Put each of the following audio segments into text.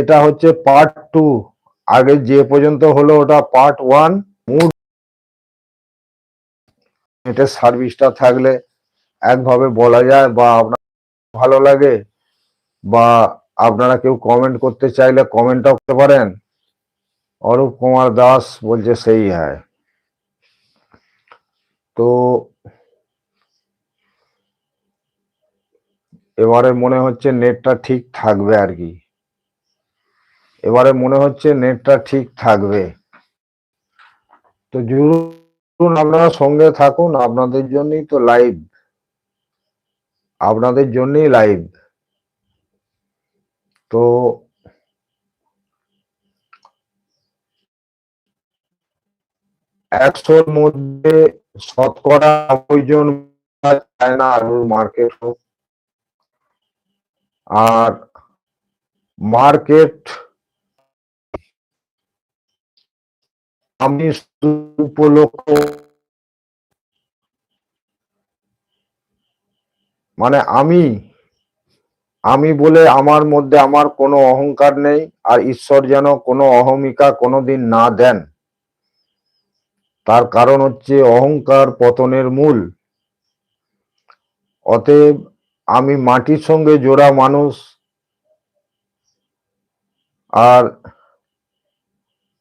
এটা হচ্ছে part two আগে যে পর্যন্ত হলো ওটা পার্ট ওয়ান মুড নেটের সার্ভিসটা থাকলে একভাবে বলা যায় বা আপনার ভালো লাগে বা আপনারা কেউ কমেন্ট করতে চাইলে কমেন্টও করতে পারেন। অরূপ কুমার দাস বলছে সেই হ্যায় তো এবারে মনে হচ্ছে নেটটা ঠিক থাকবে আর কি। এবারে মনে হচ্ছে নেটটা ঠিক থাকবে। তো জুড়ুন আপনারা সঙ্গে থাকুন, আপনাদের জন্যই তো লাইভ আপনাদের জন্যই লাইভ তো একশোর মধ্যে শতকরা নব্বই জন চায় না আলুর মার্কেট হোক। আর মার্কেট আমি উপলক্ষ মানে আমি আমি বলে আমার মধ্যে আমার কোনো অহংকার নেই, আর ঈশ্বর যেন কোনো অহমিকা কোনোদিন না দেন। তার কারণ হচ্ছে অহংকার পতনের মূল। অতএব আমি মাটির সঙ্গে জোড়া মানুষ, আর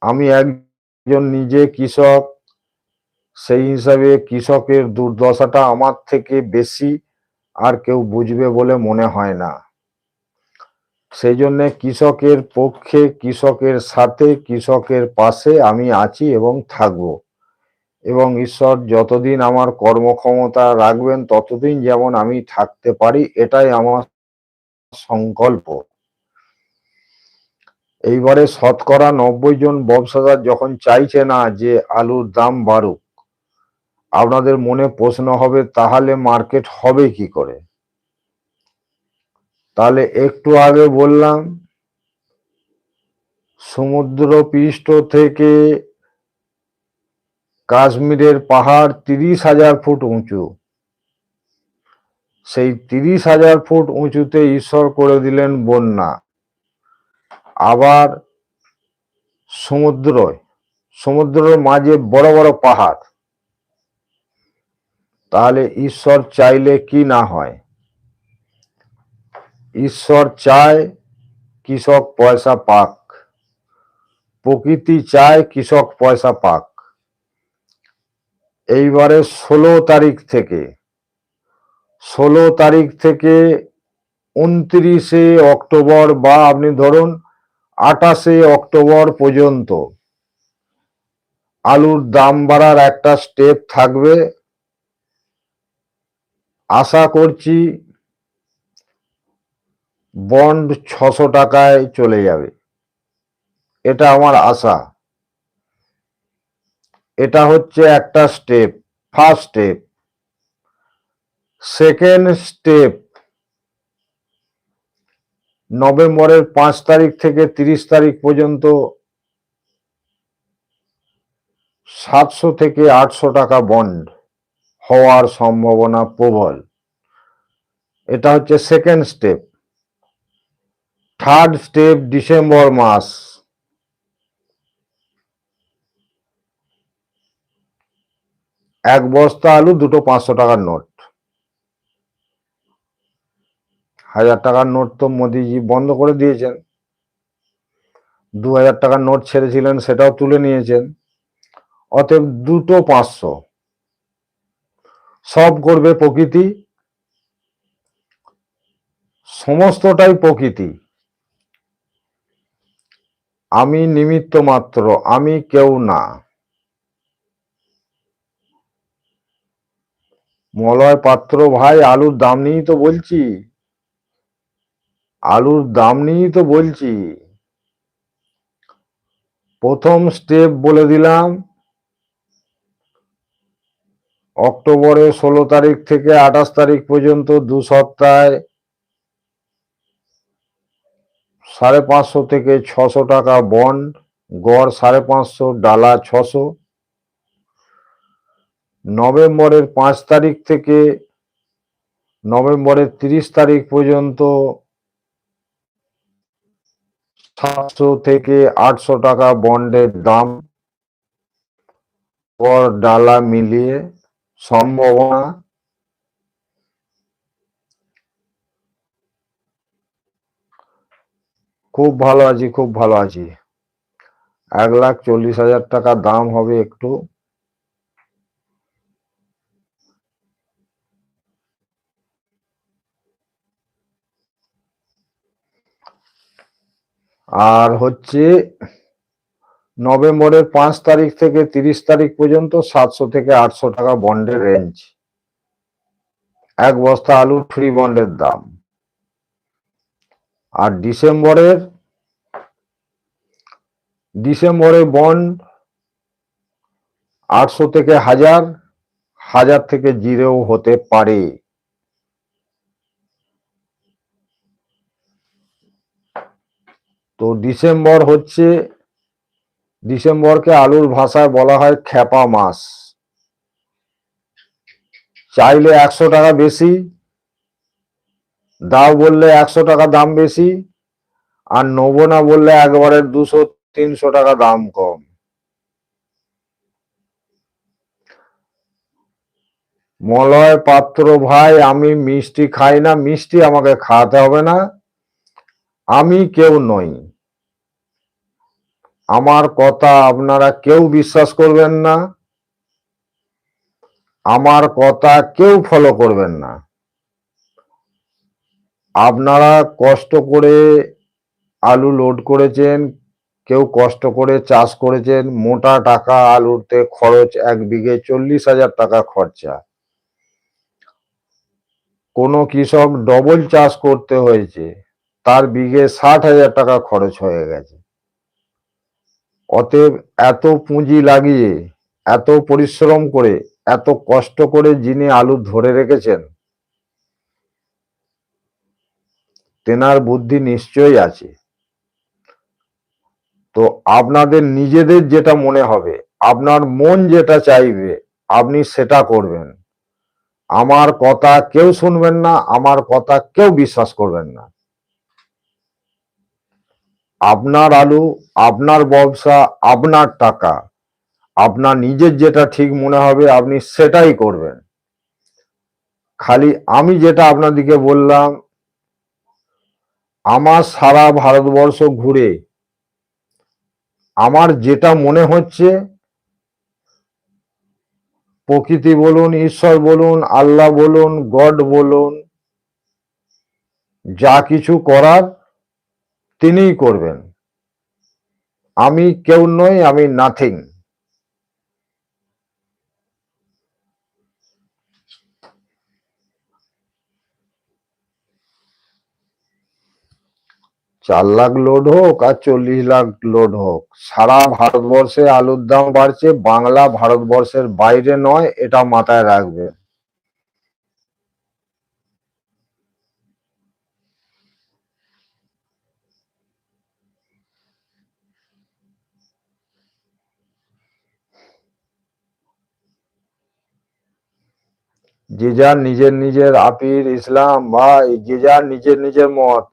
আমি একজন নিজে কৃষক, সেই হিসাবে কৃষকের দুর্দশাটা আমার থেকে বেশি আর কেউ বুঝবে বলে মনে হয় না। সেই জন্য কৃষকের পক্ষে, কৃষকের সাথে, কৃষকের পাশে আমি আছি এবং থাকব। এবং ঈশ্বর যতদিন আমার কর্মক্ষমতা রাখবেন, ততদিন যেমন আমি থাকতে পারি, এটাই আমার সংকল্প। এইবারে শতকরা নব্বই জন ব্যবসাদার যখন চাইছে না যে আলুর দাম বাড়ুক, আপনাদের মনে প্রশ্ন হবে, তাহলে মার্কেট হবে কি করে? তাহলে একটু আগে বললাম সমুদ্র পৃষ্ঠ থেকে কাশ্মীরের পাহাড় তিরিশ হাজার ফুট উঁচু। সেই তিরিশ হাজার ফুট উঁচুতে ঈশ্বর করে দিলেন বন্যা। আবার সমুদ্র সমুদ্রের মাঝে বড় বড় পাহাড়। তাহলে ঈশ্বর চাইলে কি না হয়? ঈশ্বর চায় কৃষক পয়সা পাক। প্রকৃতি চায় কৃষক পয়সা পাক। এইবারে ষোলো তারিখ থেকে, ষোলো তারিখ থেকে উনত্রিশে অক্টোবর বা আপনি ধরুন আঠাশে অক্টোবর পর্যন্ত। আলুর দাম বাড়ার একটা স্টেপ থাকবে। আশা করছি বন্ড ছশো টাকায় চলে যাবে। এটা আমার আশা। এটা হচ্ছে একটা step first step second step নভেম্বরের পাঁচ তারিখ থেকে তিরিশ তারিখ পর্যন্ত সাতশো থেকে আটশো টাকা বন্ড হওয়ার সম্ভাবনা প্রবল। এটা হচ্ছে second step third step December মাস। এক বস্তা আলু, দুটো পাঁচশো টাকার নোট। হাজার টাকার নোট তো মোদিজি বন্ধ করে দিয়েছেন। দু হাজার টাকার নোট ছেড়েছিলেন, সেটাও তুলে নিয়েছেন। অতএব দুটো পাঁচশো। সব করবে প্রকৃতি। সমস্তটাই প্রকৃতি। আমি নিমিত্ত মাত্র, আমি কেউ না। মলয় পাত্র ভাই, আলুর দাম নিয়েই তো বলছি। আলুর দাম নিয়েই তো বলছি। প্রথম স্টেপ বলে দিলাম, অক্টোবরের ষোলো তারিখ থেকে আঠাশ তারিখ পর্যন্ত দু সপ্তাহে সাড়ে পাঁচশো থেকে ছশো টাকা বন্ড, গড় সাড়ে পাঁচশো ডালা ছশো। নভেম্বরের পাঁচ তারিখ থেকে নভেম্বরের তিরিশ তারিখ পর্যন্ত সাতশো থেকে আটশো টাকা বন্ডের দাম পর ডালা মিলিয়ে সম্ভাবনা খুব ভালো আছি, খুব ভালো আছি। এক লাখ চল্লিশ হাজার টাকা দাম হবে একটু। আর হচ্ছে নভেম্বরের পাঁচ তারিখ থেকে তিরিশ তারিখ পর্যন্ত সাতশো থেকে আটশো টাকা বন্ডের রেঞ্জ এক বস্তা আলু ফ্রি বন্ডের দাম। আর ডিসেম্বরের, ডিসেম্বরে বন্ড আটশো থেকে হাজার হাজার থেকে জিরোও হতে পারে। তো ডিসেম্বর হচ্ছে, ডিসেম্বরকে আলুর ভাষায় বলা হয় খ্যাপা মাস। চাইলে একশো টাকা বেশি, দাও বললে একশো টাকা দাম বেশি, আর নেব না বললে একবারে দুশো, তিনশো টাকা দাম কম। মলয় পাত্র ভাই, আমি মিষ্টি খাই না, মিষ্টি আমাকে খাওয়াতে হবে না। আমি কেউ নই। আমার কথা আপনারা কেউ বিশ্বাস করবেন না। আমার কথা কেউ ফলো করবেন না। আপনারা কষ্ট করে আলু লোড করেছেন, কেউ কষ্ট করে চাষ করেছেন, মোটা টাকা আলুতে খরচ এক বিঘে চল্লিশ হাজার টাকা খরচা। কোনো কৃষক ডবল চাষ করতে হয়েছে, তার বিঘে ষাট হাজার টাকা খরচ হয়ে গেছে। অতএব এত পুঁজি লাগিয়ে, এত পরিশ্রম করে, এত কষ্ট করে যিনি আলু ধরে রেখেছেন, তেনার বুদ্ধি নিশ্চয়ই আছে। তো আপনাদের নিজেদের যেটা মনে হবে, আপনার মন যেটা চাইবে, আপনি সেটা করবেন। আমার কথা কেউ শুনবেন না, আমার কথা কেউ বিশ্বাস করবেন না। আপনার আলু, আপনার ব্যবসা, আপনার টাকা। আপনার নিজের যেটা ঠিক মনে হবে, আপনি সেটাই করবেন। খালি আমি যেটা আপনাদিকে বললাম, আমার সারা ভারতবর্ষ ঘুরে, আমার যেটা মনে হচ্ছে, প্রকৃতি বলুন, ঈশ্বর বলুন, আল্লাহ বলুন, গড বলুন, যা কিছু করার তিনিই করবেন। আমি কেউ নই, আমি নাথিং চার লাখ লোড হোক আর চল্লিশ লাখ লোড হোক, সারা ভারতবর্ষে আলুর দাম বাড়ছে, বাংলা ভারতবর্ষের বাইরে নয়, এটা মাথায় রাখবে। যে যার নিজের নিজের আপির ইসলাম ভাই যে যার নিজের নিজের মত।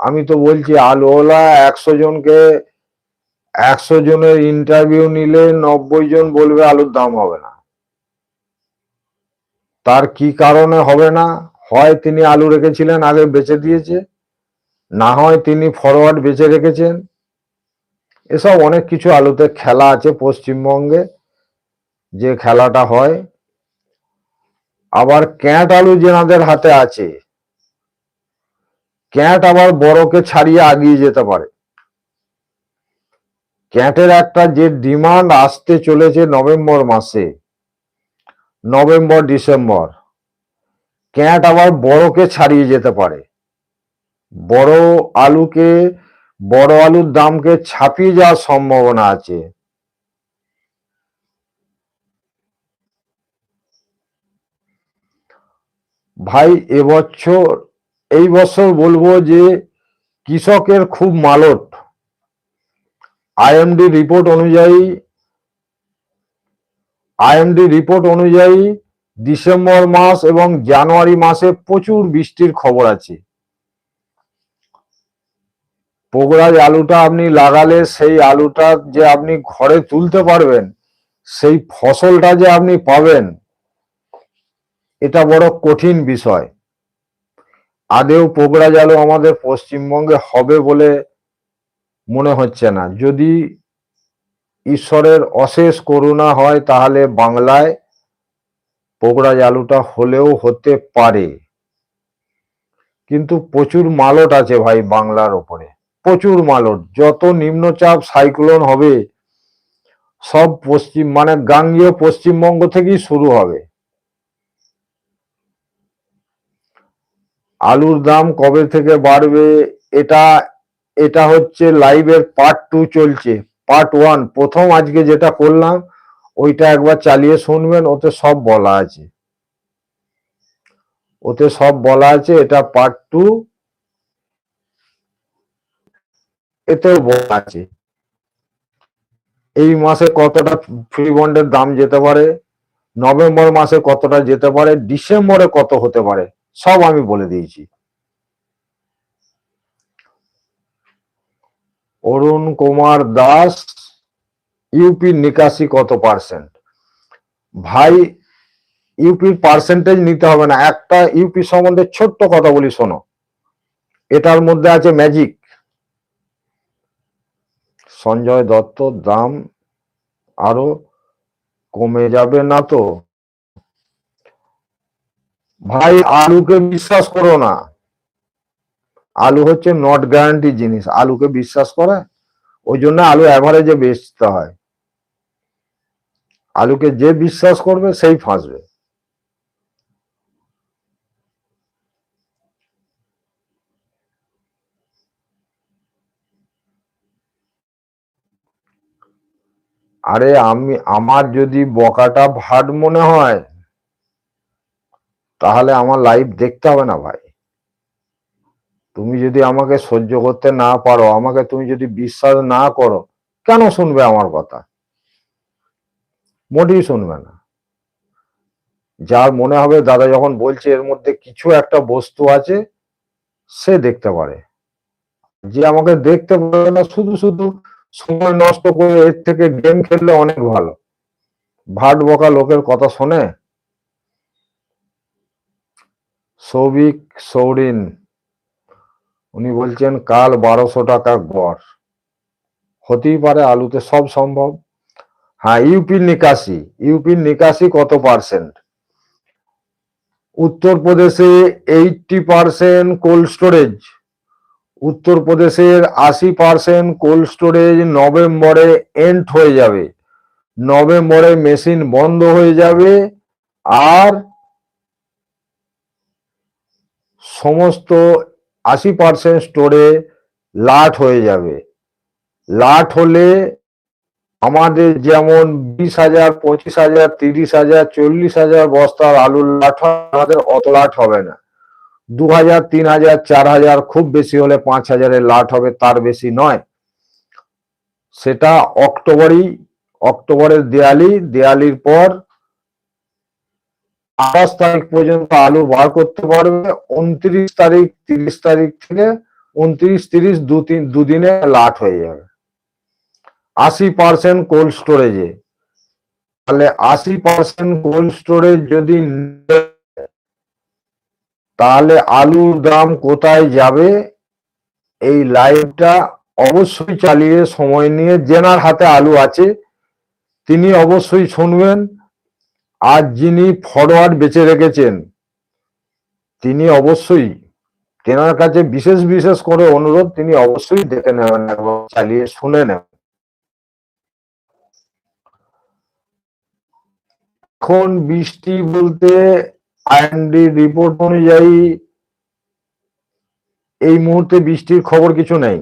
আমি তো বলছি আলুওয়ালা একশো জনকে, একশো জনের ইন্টারভিউ নিলে নব্বই জন বলবে আলুর দাম হবে না। তার কি কারণে হবে না? হয় তিনি আলু রেখেছিলেন, আগে বেচে দিয়েছে। না হয় তিনি ফরওয়ার্ড বেচে রেখেছেন। এসব অনেক কিছু আলুতে খেলা আছে পশ্চিমবঙ্গে, যে খেলাটা হয়। আবার ক্যাট আলু যেনাদের হাতে আছে, ক্যাট আবার বড়কে ছাড়িয়ে আগিয়ে যেতে পারে। ক্যাটের একটা যে ডিমান্ড আসতে চলেছে নভেম্বর মাসে, নভেম্বর, ডিসেম্বর, ক্যাট আবার বড়কে ছাড়িয়ে যেতে পারে। বড় আলুকে, বড় আলুর দামকে ছাপিয়ে যাওয়ার সম্ভাবনা আছে। ভাই এবছর এই বছর বলব যে কৃষকের খুব মালট আইএমডি রিপোর্ট অনুযায়ী আইএমডি রিপোর্ট অনুযায়ী ডিসেম্বর মাস এবং জানুয়ারি মাসে প্রচুর বৃষ্টির খবর আছে। পোগরাজ আলুটা আপনি লাগালে সেই আলুটা যে আপনি ঘরে তুলতে পারবেন, সেই ফসলটা যে আপনি পাবেন এটা বড় কঠিন বিষয়। আদেও পোগরাজ আলু আমাদের পশ্চিমবঙ্গে হবে বলে মনে হচ্ছে না। যদি ঈশ্বরের অশেষ করুণা হয় তাহলে বাংলায় পোগরাজ জালুটা হলেও হতে পারে। কিন্তু প্রচুর মালট আছে ভাই বাংলার ওপরে। প্রচুর মালট। যত নিম্নচাপ সাইক্লোন হবে, সব পশ্চিম মানে গাঙ্গীয় পশ্চিমবঙ্গ থেকেই শুরু হবে। আলুর দাম কবে থেকে বাড়বে? এটা এটা হচ্ছে লাইভের পার্ট টু চলছে। পার্ট ওয়ান প্রথম আজকে যেটা করলাম, ওইটা একবার চালিয়ে শুনবেন, ওতে সব বলা আছে। ওতে সব বলা আছে, এটা পার্ট টু এতেও বলা আছে। এই মাসে কতটা ফ্রি বন্ডের দাম যেতে পারে? নভেম্বর মাসে কতটা যেতে পারে? ডিসেম্বরে কত হতে পারে? সব আমি বলে দিয়েছি। অরুণ কুমার দাস ইউপি নিকাশি কত পার্সেন্ট ভাই ইউপির পার্সেন্টেজ নিতে হবে না। একটা ইউপি সম্বন্ধে ছোট্ট কথা বলি, শোনো। এটার মধ্যে আছে ম্যাজিক সঞ্জয় দত্ত দাম আরও কমে যাবে না তো? ভাই, আলুকে বিশ্বাস করো না। আলু হচ্ছে নট গ্যারান্টি জিনিস। আলুকে বিশ্বাস করে, ওই জন্য আলু অ্যাভারেজে বেচতে হয়। আলুকে যে বিশ্বাস করবে, সেই ফাঁসবে। আরে আমি, আমার যদি বকাটা ভাট মনে হয় তাহলে আমার লাইভ দেখতে হবে না ভাই। তুমি যদি আমাকে সহ্য করতে না পারো, আমাকে তুমি যদি বিশ্বাস না করো, কেন শুনবে আমার কথা? মোটেই শুনবে না। যার মনে হবে দাদা যখন বলছে এর মধ্যে কিছু একটা বস্তু আছে, সে দেখতে পারে। যে আমাকে দেখতে পারে না, শুধু শুধু সময় নষ্ট করে এর থেকে গেম খেললে অনেক ভালো। ভাট বকা লোকের কথা শোনে? সৌভিক সৌরিন, উনি বলছেন, কাল বারোশো টাকা গড়। হতেই পারে আলুতে সব সম্ভব। হ্যাঁ ইউপির নিকাশি ইউপির নিকাশি কত পার্সেন্ট? উত্তরপ্রদেশে এইটটি পার্সেন্ট কোল্ড স্টোরেজ। উত্তরপ্রদেশের আশি পার্সেন্ট কোল্ড স্টোরেজ নভেম্বরে এন্ড হয়ে যাবে। নভেম্বরে মেশিন বন্ধ হয়ে যাবে। আর সমস্ত আশি পার্সেন্ট স্টোরে লাট হয়ে যাবে। লাট হলে আমাদের যেমন বিশ হাজার, পঁচিশ হাজার, তিরিশ হাজার, চল্লিশ হাজার বস্তার আলুর লাট আমাদের অত লাট হবে না। দু হাজার, তিন হাজার, চার হাজার, খুব বেশি হলে পাঁচ হাজারের লাট হবে, তার বেশি নয়। সেটা অক্টোবরই, অক্টোবরের দেয়ালি, দেয়ালির পর আঠাশ তারিখ পর্যন্ত আলু বার করতে পারবে। উনত্রিশ তারিখ, তিরিশ তারিখ থেকে উনত্রিশ, তিরিশ দু তিন, দুদিনে লাট হয়ে যাবে। আশি পার্সেন্ট কোল্ড স্টোরেজে তাহলে আশি পার্সেন্ট কোল্ড স্টোরেজ যদি তাহলে আলুর দাম কোথায় যাবে? এই লাইভটা অবশ্যই চালিয়ে সময় নিয়ে জেনার হাতে আলু আছে, তিনি অবশ্যই শুনবেন। আর যিনি ফরওয়ার্ড বেঁচে রেখেছেন, তিনি অবশ্যই তেনার কাছে বিশেষ বিশেষ করে অনুরোধ, তিনি অবশ্যই দেখে নেবেন এবং চালিয়ে শুনে নেবেন। এখন বৃষ্টি বলতে আইএনডি রিপোর্ট অনুযায়ী এই মুহূর্তে বৃষ্টির খবর কিছু নেই।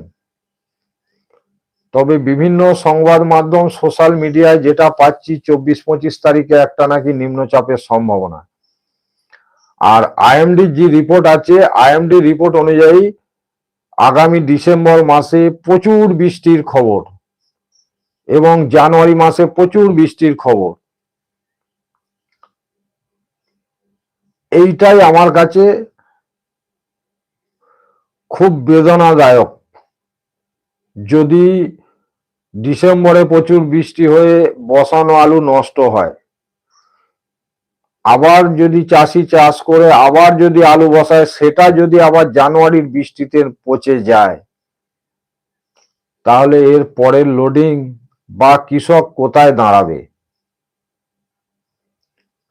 তবে বিভিন্ন সংবাদ মাধ্যম সোশ্যাল মিডিয়ায় যেটা পাচ্ছি চব্বিশ পঁচিশ তারিখে একটা নাকি নিম্নচাপের সম্ভাবনা। আর আইএমডি যে রিপোর্ট আছে। আইএমডি রিপোর্ট অনুযায়ী আগামী ডিসেম্বর মাসে প্রচুর বৃষ্টির খবর এবং জানুয়ারি মাসে প্রচুর বৃষ্টির খবর। এইটাই আমার কাছে খুব বেদনাদায়ক। যদি ডিসেম্বরে প্রচুর বৃষ্টি হয়ে বসানো আলু নষ্ট হয়। আবার যদি চাষি চাষ করে, আবার যদি আলু বসায়, সেটা যদি আবার জানুয়ারির বৃষ্টিতে পচে যায়, তাহলে এর পরের লোডিং বা কৃষক কোথায় দাঁড়াবে?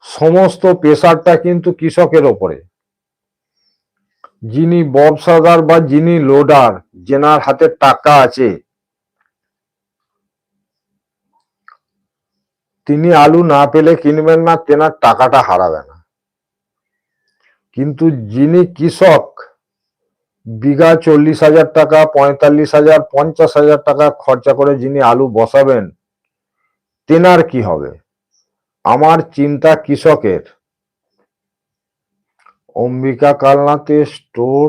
সমস্ত প্রেশারটা কিন্তু কৃষকের ওপরে। যিনি ব্যবসাদার বা যিনি লোডার যেনার হাতে টাকা আছে তিনি আলু না পেলে কিনবেন না তেনার টাকাটা হারাবে না। কিন্তু যিনি কৃষক, বিঘা চল্লিশ হাজার টাকা, পঁয়তাল্লিশ হাজার, পঞ্চাশ হাজার টাকা খরচা করে যিনি আলু বসাবেন, তেনার কি হবে? আমার চিন্তা কৃষকের। অম্বিকা কালনাতে স্টোর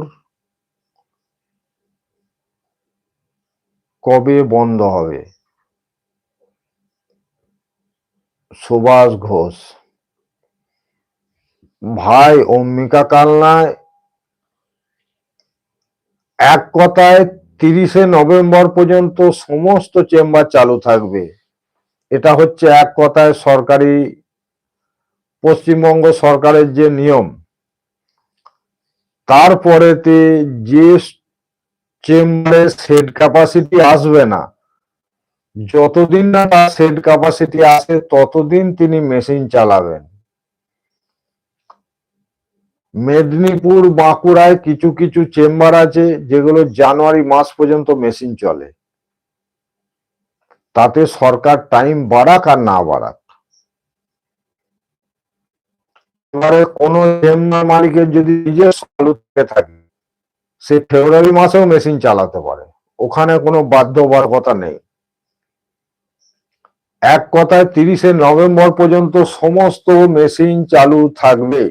কবে বন্ধ হবে? সুভাষ ঘোষ। ভাই অম্বিকা কালনায় এক কথায় তিরিশে নভেম্বর পর্যন্ত সমস্ত চেম্বার চালু থাকবে। এটা হচ্ছে এক কথায় সরকারি, পশ্চিমবঙ্গ সরকারের যে নিয়ম। তারপরেতে যে চেম্বারে সেট ক্যাপাসিটি আসবে না যতদিন না তার সেট ক্যাপাসিটি আসে ততদিন তিনি মেশিন চালাবেন। মেদিনীপুর, বাঁকুড়ায় কিছু কিছু চেম্বার আছে, যেগুলো জানুয়ারি মাস পর্যন্ত মেশিন চলে। তাতে সরকার টাইম বাড়াক আর না বাড়াক। এবারে কোন চেম্বার মালিকের যদি নিজের থেকে থাকে, সে ফেব্রুয়ারি মাসেও মেশিন চালাতে পারে। ওখানে কোনো বাধ্যবাধকতা নেই। এক কথায় তিরিশে নভেম্বর পর্যন্ত সমস্ত মেশিন চালু থাকবে।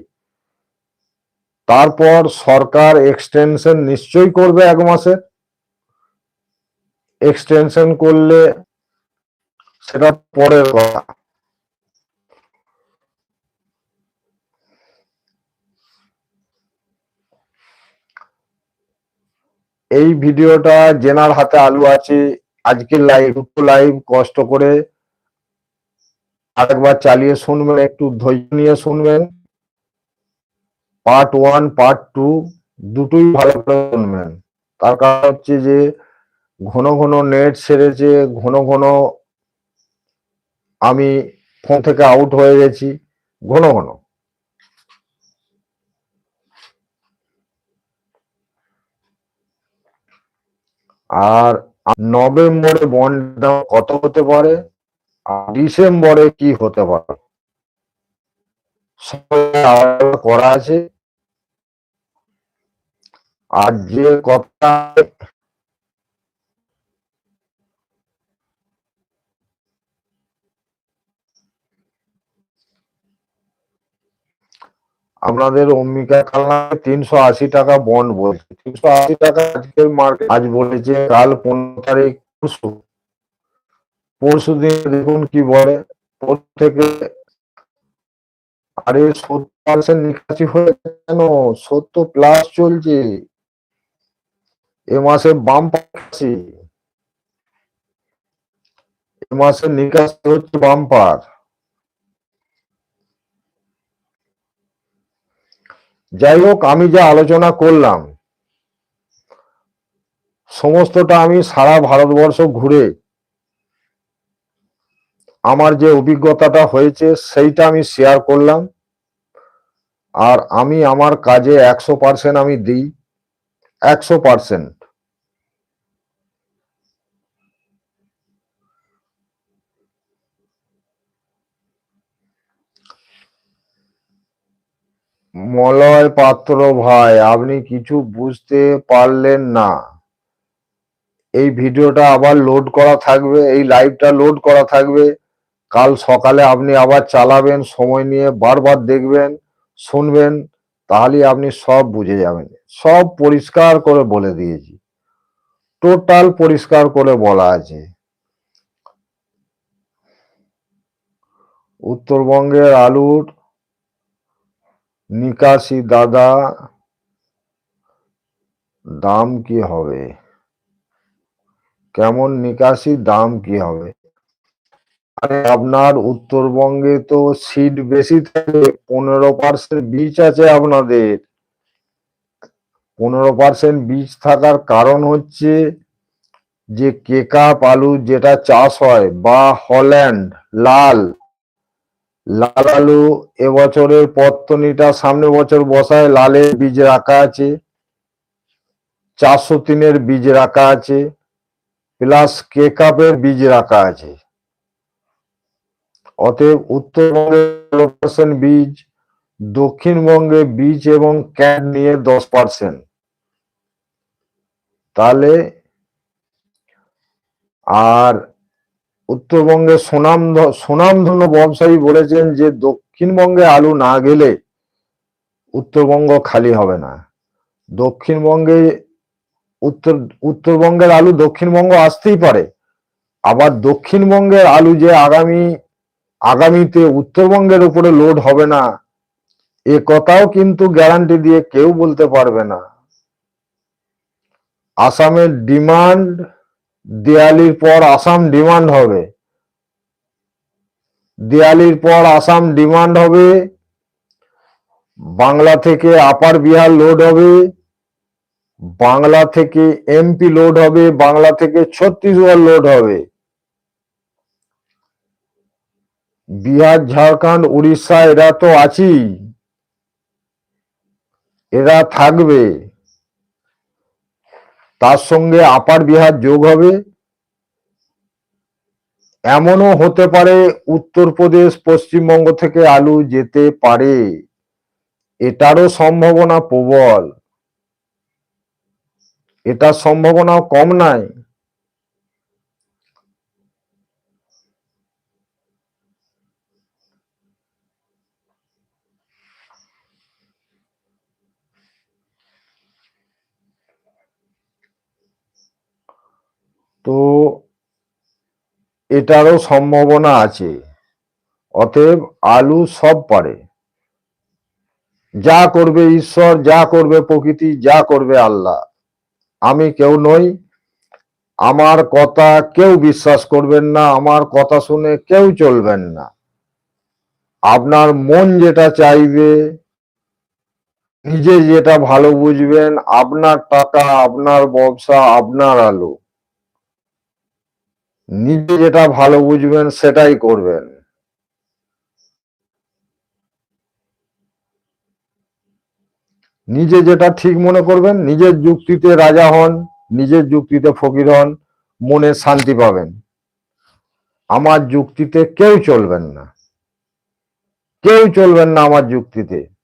তারপর সরকার এক্সটেনশন নিশ্চয়ই করবে এক মাসে এক্সটেনশন করলে সেটা পরের কথা। এই ভিডিওটা জেনার হাতে আলু আছে। আজকে লাইভ লাইভ কষ্ট করে আরেকবার চালিয়ে শুনবেন, একটু ধৈর্য নিয়ে শুনবেন। পার্ট ওয়ান পার্ট টু দুটোই ভালো করে শুনবেন। তার কারণ হচ্ছে যে, ঘন ঘন নেট সেরেছে ঘন ঘন আমি ফোন থেকে আউট হয়ে গেছি, ঘন ঘন। আর নভেম্বরে বন্ড কত হতে পারে? ডিসেম্বরে কি হতে পারে? করা আছে। আর যে কথা আপনাদের অম্বিকা কালনায় তিনশো আশি টাকা বন্ড বলছে। তিনশো আশি টাকা আজকের মার্কেট আজ বলেছে কাল পনেরো তারিখ পরশু দিন দেখুন কি বলে। থেকে আরে সত্তর পার্সেন্ট নিকাশি হয়ে কেন সত্তর প্লাস চলছে। এ মাসে বাম পাচ্ছি এ মাসে নিকাশি হচ্ছে বাম্পার যাই হোক, আমি যা আলোচনা করলাম, সমস্তটা আমি সারা ভারতবর্ষ ঘুরে আমার যে অভিজ্ঞতাটা হয়েছে, সেইটা আমি শেয়ার করলাম। আর আমি আমার কাজে একশো পার্সেন্ট আমি দিই। একশো পার্সেন্ট মলয় পাত্র ভাই, আপনি কিছু বুঝতে পারলেন না। এই ভিডিওটা আবার লোড করা থাকবে, এই লাইভটা লোড করা থাকবে। কাল সকালে আপনি আবার চালাবেন, সময় নিয়ে বারবার দেখবেন, শুনবেন তাহলে আপনি সব বুঝে যাবেন। সব পরিষ্কার করে বলে দিয়েছি। টোটাল পরিষ্কার করে বলা আছে। উত্তরবঙ্গের আলুর নিকাশি দাদা, দাম কি হবে? কেমন নিকাশি, দাম কি হবে? আরে আপনার উত্তরবঙ্গে তো সিট বেশি থাকে, পনেরো পার্সেন্ট বীজ আছে আপনাদের। পনেরো পার্সেন্ট বীজ থাকার কারণ হচ্ছে যে কেকাপ আলু যেটা চাষ হয় বা হল্যান্ড, লাল। লাল আলু এবছরের পত্তনিটা সামনে বছর বসায়, লালের বীজ রাখা আছে। চারশো তিনের বীজ রাখা আছে প্লাস কেকাপের বীজ রাখা আছে। অতএব উত্তরবঙ্গে পার্সেন্ট বীজ, দক্ষিণবঙ্গে বীজ এবং ক্যান নিয়ে দশ পার্সেন্ট তাহলে আর উত্তরবঙ্গে সুনাম সুনামধন্য ব্যবসায়ী বলেছেন যে দক্ষিণবঙ্গে আলু না গেলে উত্তরবঙ্গ খালি হবে না। দক্ষিণবঙ্গে উত্তর, উত্তরবঙ্গের আলু দক্ষিণবঙ্গ আসতেই পারে। আবার দক্ষিণবঙ্গের আলু যে আগামী আগামীতে উত্তরবঙ্গের উপরে লোড হবে না। এ কথাও কিন্তু গ্যারান্টি দিয়ে কেউ বলতে পারবে না। আসামের ডিমান্ড দিয়ালির পর আসাম ডিমান্ড হবে। দিয়ালির পর আসাম ডিমান্ড হবে। বাংলা থেকে আপার বিহার লোড হবে। বাংলা থেকে এমপি লোড হবে। বাংলা থেকে ছত্তিশগড় লোড হবে। বিহার, ঝাড়খণ্ড, উড়িষ্যা, এরা তো আছেই। এরা থাকবে। তার সঙ্গে আপার বিহার যোগ হবে। এমনও হতে পারে উত্তরপ্রদেশ, পশ্চিমবঙ্গ থেকে আলু যেতে পারে। এটারও সম্ভাবনা প্রবল। এটার সম্ভাবনাও কম নাই। তো এটারও সম্ভাবনা আছে। অতএব আলু সব পারে। যা করবে ঈশ্বর, যা করবে প্রকৃতি, যা করবে আল্লাহ। আমি কেউ নই। আমার কথা কেউ বিশ্বাস করবেন না, আমার কথা শুনে কেউ চলবেন না। আপনার মন যেটা চাইবে, নিজে যেটা ভালো বুঝবেন, আপনার টাকা, আপনার ব্যবসা, আপনার আলো। নিজে যেটা ভালো বুঝবেন, সেটাই করবেন। নিজে যেটা ঠিক মনে করবেন, নিজের যুক্তিতে রাজা হন, নিজের যুক্তিতে ফকির হন, মনে শান্তি পাবেন। আমার যুক্তিতে কেউ চলবেন না। কেউ চলবেন না আমার যুক্তিতে।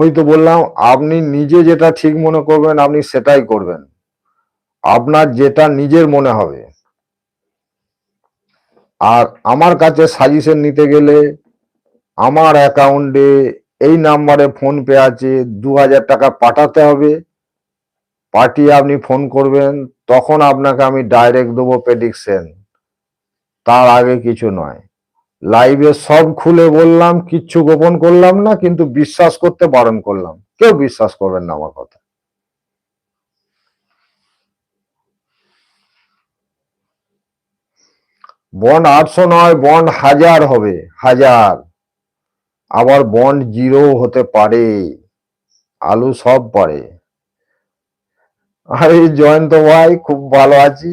ওই তো বললাম, আপনি নিজে যেটা ঠিক মনে করবেন, আপনি সেটাই করবেন। আপনার যেটা নিজের মনে হবে। আর আমার কাছে সাজেশন নিতে গেলে আমার অ্যাকাউন্টে এই নাম্বারে ফোন পে আছে, দু হাজার টাকা পাঠাতে হবে। পাঠিয়ে আপনি ফোন করবেন, তখন আপনাকে আমি ডাইরেক্ট দেবো প্রেডিকশন তার আগে কিছু নয়। লাইভে সব খুলে বললাম, কিচ্ছু গোপন করলাম না, কিন্তু বিশ্বাস করতে বারণ করলাম। কেউ বিশ্বাস করবেন না আমার কথা। বন্ড আটশো নয়, বন্ড হাজার হবে, হাজার। আবার বন্ড জিরো হতে পারে, আলু সব পারে। আরে জয়ন্ত ভাই, খুব ভালো আছি।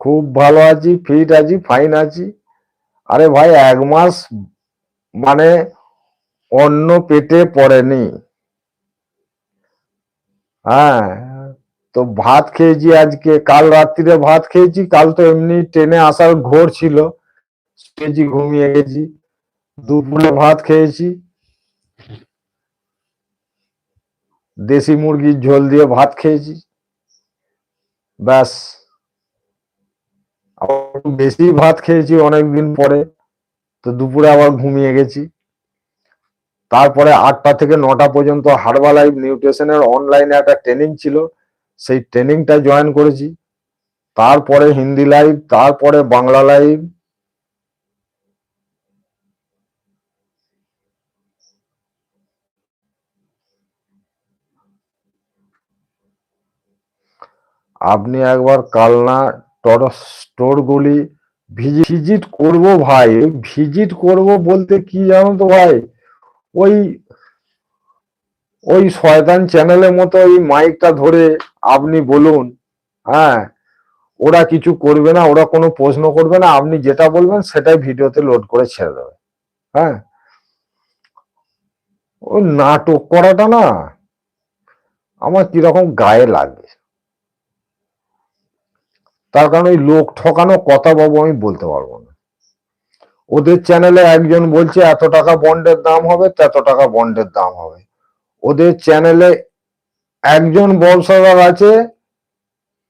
খুব ভালো আছি ফিট আছি ফাইন আছি। আরে ভাই, এক মাস মানে অন্য পেটে পড়েনি। হ্যাঁ তো ভাত খেয়েছি আজকে। কাল রাত্রিরে ভাত খেয়েছি, কাল তো এমনি ট্রেনে আসার ঘোর ছিল। খেয়েছি ঘুমিয়ে গেছি। দুপুরে ভাত খেয়েছি। দেশি মুরগির ঝোল দিয়ে ভাত খেয়েছি। ব্যাস। বেশি ভাত খেয়েছি অনেকদিন পরে, তো দুপুরে আবার ঘুমিয়ে গেছি। তারপরে আটটা থেকে নটা পর্যন্ত হার্বালাইফ নিউট্রিশনের অনলাইনে একটা ট্রেনিং ছিল, সেই ট্রেনিংটা জয়েন করেছি। তারপরে হিন্দি লাইভ তারপরে বাংলা লাইভ আপনি একবার কালনা স্টোরগুলি ভিজিট করব ভাই, ভিজিট করব বলতে কি জানো তো ভাই? ওই ওই শয়তান চ্যানেলের মতো ওই মাইকটা ধরে আপনি বলুন হ্যাঁ? ওরা কিছু করবে না, ওরা কোনো প্রশ্ন করবে না, আপনি যেটা বলবেন সেটাই ভিডিওতে লোড করে ছেড়ে দেবে হ্যাঁ? ওই নাটক করাটা না, আমার কীরকম গায়ে লাগে। তার কারণ ওই লোক ঠকানো কথা বাবু আমি বলতে পারব না। ওদের চ্যানেলে একজন বলছে, এত টাকা বন্ডের দাম হবে তত টাকা বন্ডের দাম হবে। ওদের চ্যানেলে একজন ব্যবসাদার আছে,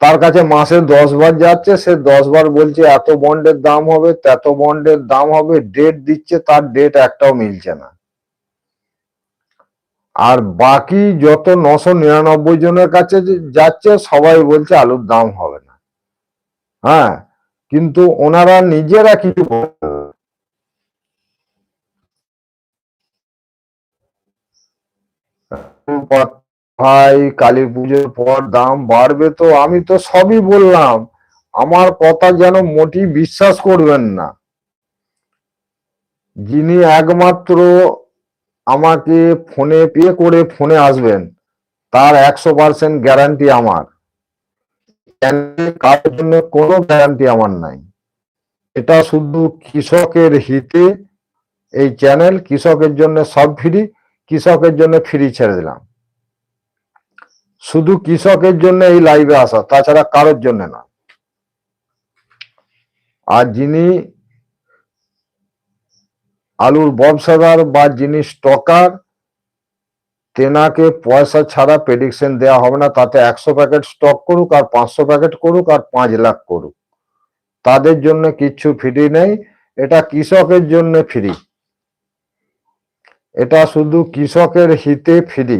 তার কাছে মাসে দশ বার যাচ্ছে, সে দশ বার বলছে, এত বন্ডের দাম হবে তত বন্ডের দাম হবে ডেট দিচ্ছে, তার ডেট একটাও মিলছে না। আর বাকি যত নশো নিরানব্বই জনের কাছে যাচ্ছে, সবাই বলছে, আলুর দাম হবে না। হ্যাঁ কিন্তু ওনারা নিজেরা কিছু ভাই, কালী পুজোর পর দাম বাড়বে তো, আমি তো সবই বললাম। আমার কথা যেন মোটি বিশ্বাস করবেন না। যিনি একমাত্র আমাকে ফোনে পে করে ফোনে আসবেন, তার একশো পার্সেন্ট গ্যারান্টি আমার। কারোর জন্য কোনো গ্যারান্টি আমার নাই। এটা শুধু কৃষকের হিতে এই চ্যানেল কৃষকের জন্য সব ফ্রি কৃষকের জন্য ফ্রি ছেড়ে দিলাম। শুধু কৃষকের জন্য এই লাইভে আসা, তাছাড়া কারোর জন্য না। আর যিনি আলুর ব্যবসাদার বা যিনি স্টকার তেনাকে পয়সা ছাড়া প্রেডিকশন দেওয়া হবে না। তাতে একশো প্যাকেট স্টক করুক আর পাঁচশো প্যাকেট করুক আর পাঁচ লাখ করুক। তাদের জন্য কিচ্ছু ফ্রি নেই। এটা কৃষকের জন্য ফ্রি এটা শুধু কৃষকের হিতে ফ্রি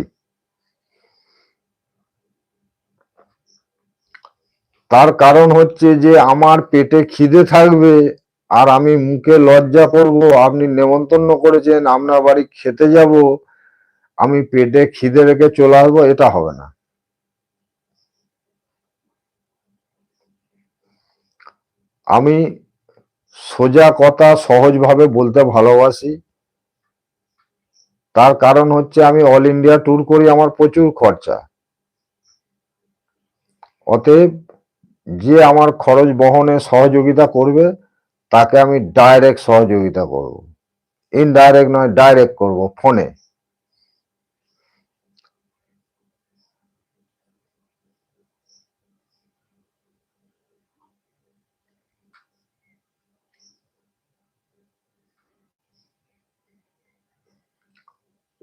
তার কারণ হচ্ছে যে আমার পেটে খিদে থাকবে আর আমি মুখে লজ্জা করব। আপনি নেমন্তন্ন করেছেন, আপনার বাড়ি খেতে যাব। আমি পেটে খিদে রেখে চলে আসব, এটা হবে না। আমি সোজা কথা সহজভাবে বলতে ভালোবাসি। তার কারণ হচ্ছে আমি অল ইন্ডিয়া ট্যুর করি, আমার প্রচুর খরচা। অতএব যে আমার খরচ বহনে সহযোগিতা করবে, তাকে আমি ডাইরেক্ট সহযোগিতা করব। ইনডাইরেক্ট নয় ডাইরেক্ট করব ফোনে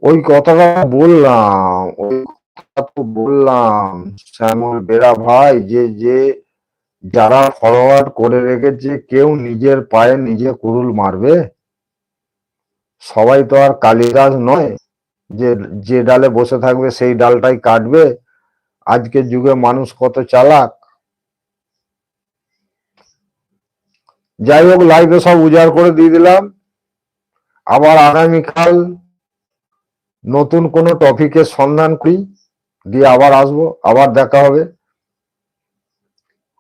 ওই কথাটা বললাম, ওই কথা তো বললাম। শ্যামল বেড়া ভাই, যে যে যারা ফরওয়ার্ড করে রেখেছে, কেউ নিজের পায়ে নিজে কুরুল মারবে? সবাই তো আর কালিদাস নয়, যে যে ডালে বসে থাকবে সেই ডালটাই কাটবে। আজকের যুগে মানুষ কত চালাক। যাই হোক লাইভে সব উজাড় করে দিয়ে দিলাম। আবার আগামীকাল নতুন কোনো টপিকের সন্ধান করি, দিয়ে আবার আসব, আবার দেখা হবে।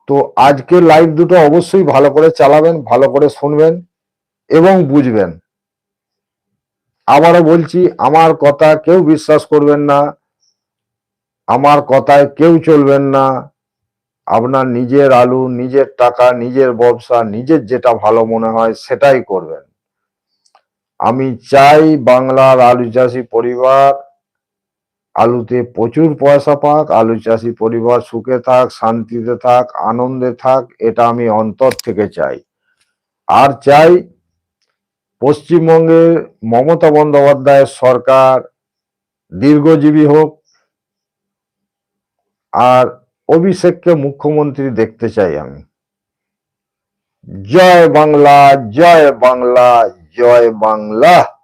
তো আজকের লাইভ দুটো অবশ্যই ভালো করে চালাবেন, ভালো করে শুনবেন এবং বুঝবেন। আবারও বলছি, আমার কথা কেউ বিশ্বাস করবেন না, আমার কথায় কেউ চলবেন না। আপনার নিজের আলু, নিজের টাকা, নিজের ব্যবসা, নিজের যেটা ভালো মনে হয়, সেটাই করবেন। আমি চাই বাংলার আলু চাষি পরিবার আলুতে প্রচুর পয়সা পাক, আলু চাষি পরিবার সুখে থাক, শান্তিতে থাক, আনন্দে থাক, এটা আমি অন্তর থেকে চাই। আর চাই পশ্চিমবঙ্গের মমতা বন্দ্যোপাধ্যায়ের সরকার দীর্ঘজীবী হোক, আর অভিষেককে মুখ্যমন্ত্রী দেখতে চাই আমি। জয় বাংলা জয় বাংলা জয় বাংলা।